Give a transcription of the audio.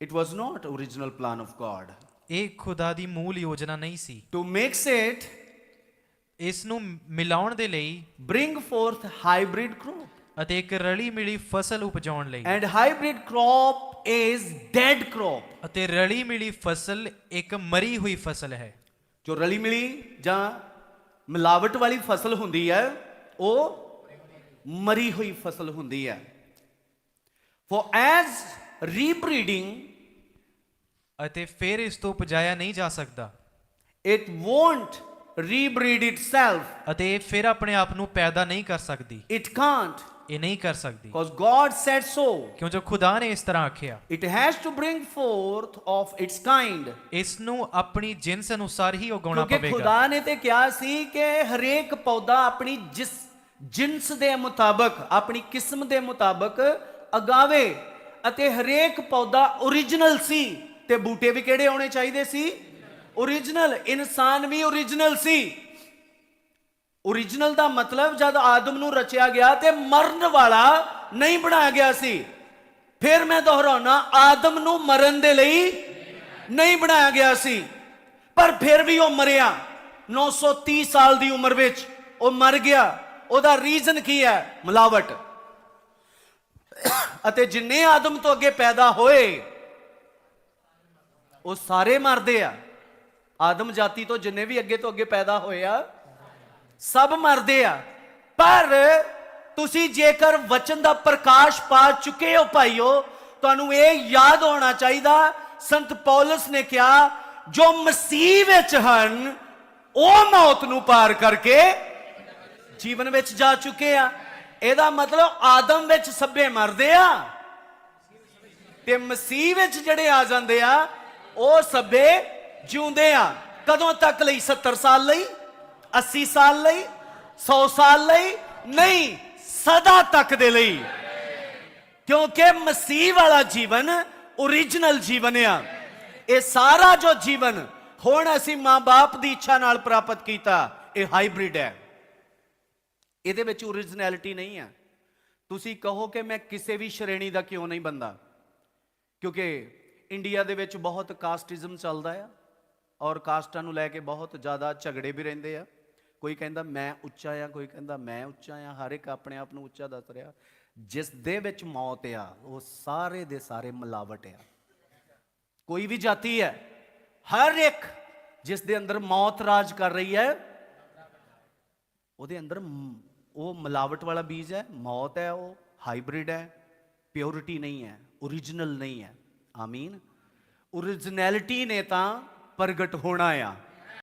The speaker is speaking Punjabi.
It was not original plan of God. ਇਹ ਖੁਦਾ ਦੀ ਮੂਲ ਯੋਜਨਾ ਨਹੀਂ ਸੀ To mix it, ਇਸ ਨੂੰ ਮਿਲਾਉਣ ਦੇ ਲਈ bring forth hybrid crop. ਅਤੇ ਇੱਕ ਰਲੀ ਮਿਲੀ ਫਸਲ ਉਪਜਾਉਣ ਲਈ And hybrid crop is dead crop. ਅਤੇ ਰਲੀ ਮਿਲੀ ਫਸਲ ਇੱਕ ਮਰੀ ਹੋਈ ਫਸਲ ਹੈ ਜੋ ਰਲੀ ਮਿਲੀ ਜਾਂ ਮਿਲਾਵਟ ਵਾਲੀ ਫਸਲ ਹੁੰਦੀ ਹੈ ਉਹ ਮਰੀ ਹੋਈ ਫਸਲ ਹੁੰਦੀ ਹੈ for as rebreeding ਅਤੇ ਫਿਰ ਇਸ ਤੋਂ ਉਪਜਾਇਆ ਨਹੀਂ ਜਾ ਸਕਦਾ। it won't rebreed itself. ਅਤੇ ਇਹ ਫਿਰ ਆਪਣੇ ਆਪ ਨੂੰ ਪੈਦਾ ਨਹੀਂ ਕਰ ਸਕਦੀ। It can't. ਇਹ ਨਹੀਂ ਕਰ ਸਕਦੀ। Because god said so. ਕਿਉਂ ਜੋ ਖੁਦਾ ਨੇ ਇਸ ਤਰ੍ਹਾਂ ਆਖਿਆ। It has to bring forth of its kind. ਇਸ ਨੂੰ ਆਪਣੀ ਜਿਨਸ ਅਨੁਸਾਰ ਹੀ ਉਗਾਉਣਾ ਕਿਉਂਕਿ ਪਵੇਗਾ। ਖੁਦਾ ਨੇ ਤੇ ਕਿਹਾ ਸੀ ਕਿ ਹਰੇਕ ਪੌਦਾ ਆਪਣੀ ਜਿਸ ਜਿਨਸ ਦੇ ਮੁਤਾਬਕ ਆਪਣੀ ਕਿਸਮ ਦੇ ਮੁਤਾਬਕ ਅਗਾਵੇ। ਅਤੇ ਹਰੇਕ ਪੌਦਾ origignal ਸੀ। ਤੇ ਬੂਟੇ ਵੀ ਕਿਹੜੇ ਹੋਣੇ ਚਾਹੀਦੇ ਸੀ? origignal ਇਨਸਾਨ ਵੀ origignal ਸੀ। origignal ਦਾ ਮਤਲਬ ਜਦ ਆਦਮ ਨੂੰ ਰਚਿਆ ਗਿਆ ਤੇ ਮਰਨ ਵਾਲਾ ਨਹੀਂ ਬਣਾਇਆ ਗਿਆ ਸੀ। ਫਿਰ ਮੈਂ ਦੁਹਰਾਉਣਾ ਆਦਮ ਨੂੰ ਮਰਨ ਦੇ ਲਈ ਨਹੀਂ ਬਣਾਇਆ ਗਿਆ ਸੀ। ਪਰ ਫਿਰ ਵੀ ਉਹ ਮਰਿਆ। 930 ਸਾਲ ਦੀ ਉਮਰ ਵਿੱਚ ਉਹ ਮਰ ਗਿਆ। ਉਹਦਾ ਰੀਜ਼ਨ ਕੀ ਹੈ? ਮਿਲਾਵਟ। ਅਤੇ ਜਿੰਨੇ ਆਦਮ ਤੋਂ ਅੱਗੇ ਪੈਦਾ ਹੋਏ, ਉਹ ਸਾਰੇ ਮਰਦੇ ਆ। ਆਦਮ ਜਾਤੀ ਤੋਂ ਜਿੰਨੇ ਵੀ ਅੱਗੇ ਤੋਂ ਅੱਗੇ ਪੈਦਾ ਹੋਏ ਆ, ਸਭ ਮਰਦੇ ਆ। ਪਰ ਤੁਸੀਂ ਜੇਕਰ ਵਚਨ ਦਾ ਪ੍ਰਕਾਸ਼ ਪਾ ਚੁੱਕੇ ਹੋ ਭਾਈਓ, ਤੁਹਾਨੂੰ ਇਹ ਯਾਦ ਹੋਣਾ ਚਾਹੀਦਾ, ਸੰਤ ਪੌਲਸ ਨੇ ਕਿਹਾ, ਜੋ ਮਸੀਹ ਵਿੱਚ ਹਨ, ਉਹ ਮੌਤ ਨੂੰ ਪਾਰ ਕਰਕੇ ਜੀਵਨ ਵਿੱਚ ਜਾ ਚੁੱਕੇ ਆ। ਇਹਦਾ ਮਤਲਬ ਆਦਮ ਵਿੱਚ ਸਭੇ ਮਰਦੇ ਆ। ਤੇ ਮਸੀਹ ਵਿੱਚ ਜਿਹੜੇ ਆ ਜਾਂਦੇ ਆ, ਉਹ ਸਭੇ ਜਿਉਂਦੇ ਆ। ਕਦੋਂ ਤੱਕ ਲਈ? 70 ਸਾਲ ਲਈ? 80 ਸਾਲ ਲਈ? 100 ਸਾਲ ਲਈ? ਨਹੀਂ, ਸਦਾ ਤੱਕ ਦੇ ਲਈ। ਕਿਉਂਕਿ ਮਸੀਹ ਵਾਲਾ ਜੀਵਨ origignal ਜੀਵਨ ਆ। ਇਹ ਸਾਰਾ ਜੋ ਜੀਵਨ ਹੁਣ ਅਸੀਂ ਮਾਂ-ਬਾਪ ਦੀ ਇੱਛਾ ਨਾਲ ਪ੍ਰਾਪਤ ਕੀਤਾ, ਇਹ ਹਾਈਬ੍ਰਿਡ ਹੈ। ਇਹਦੇ ਵਿੱਚ originality ਨਹੀਂ ਹੈ ਤੁਸੀਂ ਕਹੋ ਕਿ ਮੈਂ ਕਿਸੇ ਵੀ ਸ਼੍ਰੇਣੀ ਦਾ ਕਿਉਂ ਨਹੀਂ ਬੰਦਾ? ਕਿਉਂਕਿ ਇੰਡੀਆ ਦੇ ਵਿੱਚ ਬਹੁਤ ਕਾਸਟਿਜ਼ਮ ਚੱਲਦਾ ਆ ਔਰ ਕਾਸਟਾਂ ਨੂੰ ਲੈ ਕੇ ਬਹੁਤ ਜ਼ਿਆਦਾ ਝਗੜੇ ਵੀ ਰਹਿੰਦੇ ਆ। ਕੋਈ ਕਹਿੰਦਾ ਮੈਂ ਉੱਚਾ ਆ, ਕੋਈ ਕਹਿੰਦਾ ਮੈਂ ਉੱਚਾ ਆ, ਹਰ ਇੱਕ ਆਪਣੇ ਆਪ ਨੂੰ ਉੱਚਾ ਦੱਸ ਰਿਹਾ। ਜਿਸ ਦੇ ਵਿੱਚ ਮੌਤ ਆ, ਉਹ ਸਾਰੇ ਦੇ ਸਾਰੇ ਮਿਲਾਵਟ ਆ। ਕੋਈ ਵੀ ਜਾਤੀ ਹੈ, ਹਰ ਇੱਕ ਜਿਸ ਦੇ ਅੰਦਰ ਮੌਤ ਰਾਜ ਕਰ ਰਹੀ ਹੈ, ਉਹਦੇ ਅੰਦਰ ਉਹ ਮਿਲਾਵਟ ਵਾਲਾ ਬੀਜ ਹੈ, ਮੌਤ ਹੈ, ਉਹ ਹਾਈਬ੍ਰਿਡ ਹੈ ਪਿਓਰਿਟੀ ਨਹੀਂ ਹੈ origignal ਨਹੀਂ ਹੈ, ਆਮੀਨ। originality ਨੇ ਤਾਂ ਪ੍ਰਗਟ ਹੋਣਾ ਆ।